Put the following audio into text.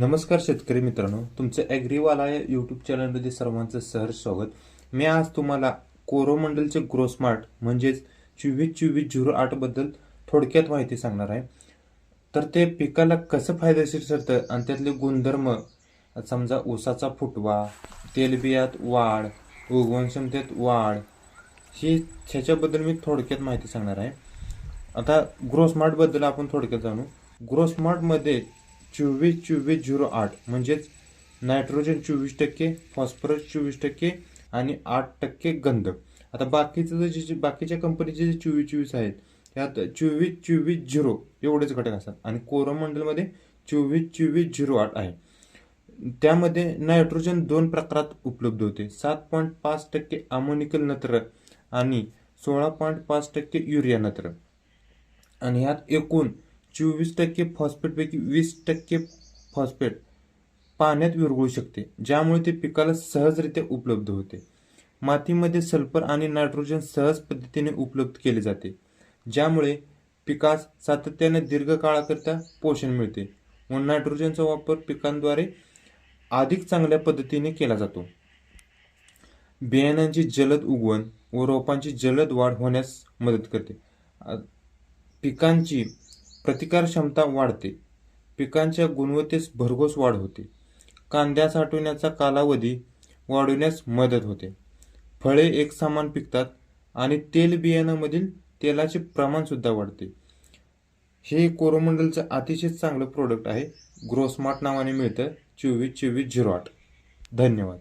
नमस्कार शेतकरी मित्रांनो तुमचं ॲग्रीवाला या यूट्यूब चॅनलमध्ये सर्वांचं सहर्ष स्वागत. मी आज तुम्हाला कोरोमंडलचे ग्रोस्मार्ट म्हणजेच चोवीस चोवीस झिरो आठबद्दल थोडक्यात माहिती सांगणार आहे. तर ते पिकाला कसं फायदेशीर ठरतं आणि त्यातले गुणधर्म समजा ऊसाचा फुटवा तेलबियात वाढ उगवण क्षमतेत वाढ ही ह्याच्याबद्दल मी थोडक्यात माहिती सांगणार आहे. आता ग्रोस्मार्टबद्दल आपण थोडक्यात जाणू. ग्रोस्मार्टमध्ये चोवीस चोवीस झिरो आठ म्हणजेच नायट्रोजन चोवीस टक्के फॉस्फरस चोवीस टक्के आणि आठ टक्के गंध. आता बाकीचं जे जे बाकीच्या कंपनीचे जे चोवीस चोवीस आहेत त्यात चोवीस चोवीस झिरो एवढेच घटक असतात. आणि कोरोमंडलमध्ये चोवीस चोवीस झिरो आठ आहे. त्यामध्ये नायट्रोजन दोन प्रकारात उपलब्ध होते. सात पॉईंट पाच टक्के अमोनिकल नत्र आणि सोळा पॉईंट पाच टक्के युरिया नत्र. आणि ह्यात एकूण चोवीस टक्के फॉस्फेटपैकी वीस टक्के फॉस्फेट पाण्यात विरघळू शकते ज्यामुळे ते पिकाला सहजरित्या उपलब्ध होते. मातीमध्ये सल्फर आणि नायट्रोजन सहज पद्धतीने उपलब्ध केले जाते ज्यामुळे पिकास सातत्याने दीर्घकाळाकरिता पोषण मिळते व नायट्रोजनचा वापर पिकांद्वारे अधिक चांगल्या पद्धतीने केला जातो. बियाण्यांची जलद उगवण व रोपांची जलद वाढ होण्यास मदत करते. पिकांची प्रतिकार क्षमता वाढते. पिकांच्या गुणवत्तेस भरघोस वाढ होते. कांद्या साठवण्याचा कालावधी वाढवण्यास मदत होते. फळे एकसमान पिकतात आणि तेल बियाणामधील तेलाचे प्रमाण सुद्धा वाढते. हे कोरोमंडलचं अतिशय चांगलं प्रोडक्ट आहे. ग्रोस्मार्ट नावाने मिळतं. चोवीस चोवीस झिरो आठ. धन्यवाद.